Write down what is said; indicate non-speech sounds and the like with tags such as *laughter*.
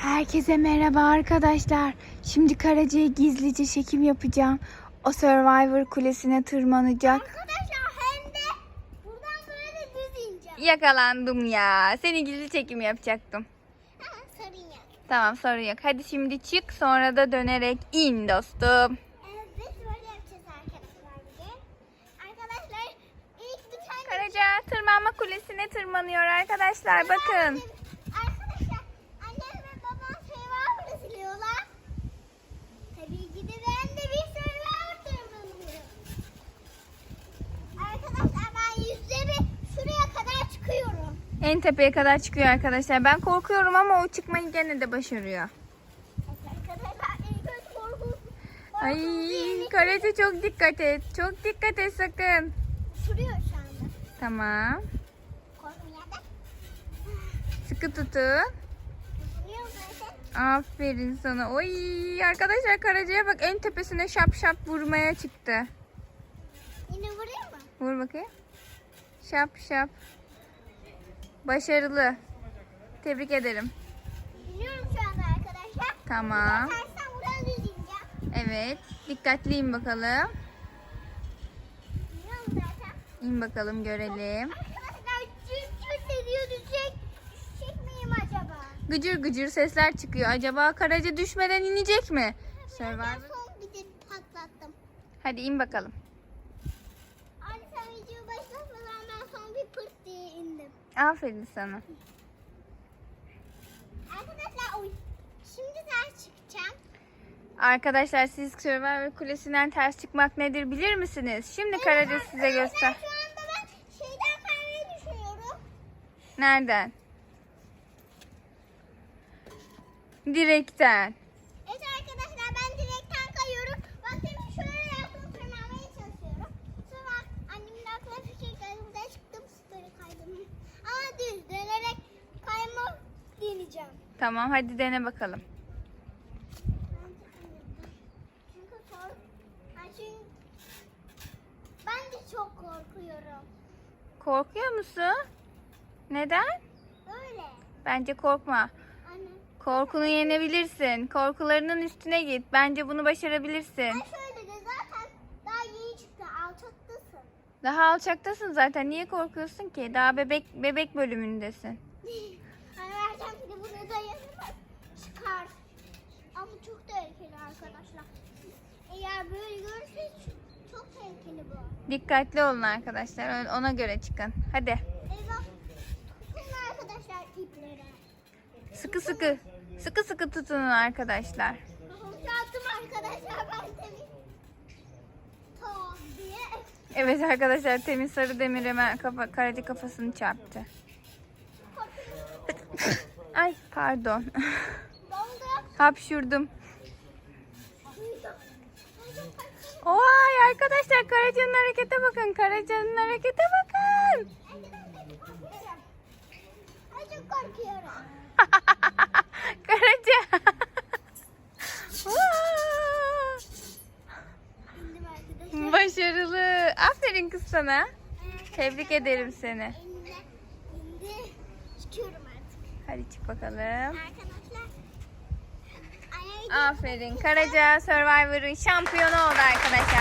Herkese merhaba arkadaşlar. Şimdi Karaca'ya gizlice çekim yapacağım. O Survivor kulesine tırmanacak. Arkadaşlar hem de buradan böyle düz ineceğim. Yakalandım ya. Seni gizli çekim yapacaktım. Ha, sarın ya. Tamam sorun yok. Hadi şimdi çık sonra da dönerek in dostum. Evet böyle yapacağız arkadaşlar bugün. Arkadaşlar ilk bir tane... Karaca tırmanma kulesine tırmanıyor arkadaşlar. Bakın. Arkadaşlar annem ve babam Survivor izliyorlar. Tabii ki de ben de bir Survivor tırmanıyorum. Arkadaşlar ben yüzleri şuraya kadar çıkıyorum. En tepeye kadar çıkıyor arkadaşlar. Ben korkuyorum ama o çıkmayı gene de başarıyor. Ay Karaca çok dikkat et. Çok dikkat et sakın. Sürüyor şu anda. Tamam. Sıkı tutun. Aferin sana. Oy arkadaşlar Karaca'ya bak en tepesine şap şap vurmaya çıktı. Yine vurayım mı? Vur bakayım. Şap şap. Başarılı. Tebrik ederim. Biliyorum şu anda arkadaşlar. Tamam. Tersten buradan düz ineceğim. Evet. Dikkatliyim bakalım. Biliyorum zaten. İn bakalım görelim. Arkadaşlar cüz cüz ediyor düşecek. Düşecek miyim acaba? Gıcır gıcır sesler çıkıyor. Acaba Karaca düşmeden inecek mi? Survivor. son bir de patlattım. Hadi in bakalım. Anne sen videoyu başlatmadan ben son bir pırt diye indim. Aferin sana. Arkadaşlar oy. Şimdi ters çıkacağım. Arkadaşlar siz Survivor Kulesi'nden ters çıkmak nedir bilir misiniz? Şimdi Karaca size göster. Arkadaşlar, Şu anda ben şeyden kaymayı düşünüyorum. Nereden? Direkten. Evet arkadaşlar ben direkten kayıyorum. Bak demin şöyle yaptım tırmanmaya çalışıyorum. Sonra annemin de aklına fikir geldi. Buradan çıktım böyle kaydım. Ama düz dönerek kayma deneyeceğim. Tamam hadi dene bakalım. Ben de çok korkuyorum. Korkuyor musun? Neden? Öyle. Bence korkma. Anne. Korkunu yenebilirsin. Korkularının üstüne git. Bence bunu başarabilirsin. Ben şöyle de zaten daha yeni çıktı. Alçaktasın. Daha alçaktasın zaten. Niye korkuyorsun ki? Daha bebek bebek bölümündesin. Hani vereceğim bir de bunu dayanamaz. Çıkar. Ama çok tehlikeli arkadaşlar. Eğer böyle görürseniz çok tehlikeli bu. Dikkatli olun arkadaşlar. Ona göre çıkın. Hadi. Eyvah. Tutun arkadaşlar ipleri. Sıkı sıkı. Sıkı sıkı tutunun arkadaşlar. Uçattım arkadaşlar ben temiz. Diye. Evet arkadaşlar temiz sarı demir hemen kafa, karaca kafasını çarptı. Ay pardon. Hapşurdum. Vay arkadaşlar Karaca'nın harekete bakın. Karaca'nın harekete bakın. *laughs* Ay çok korkuyorum. Karaca. Başarılı. Aferin kız sana. Tebrik ederim seni. İndi. Çıkıyorum artık. Hadi çık bakalım. Arkadaşlar. Aferin. Karaca Survivor'ın şampiyonu oldu arkadaşlar.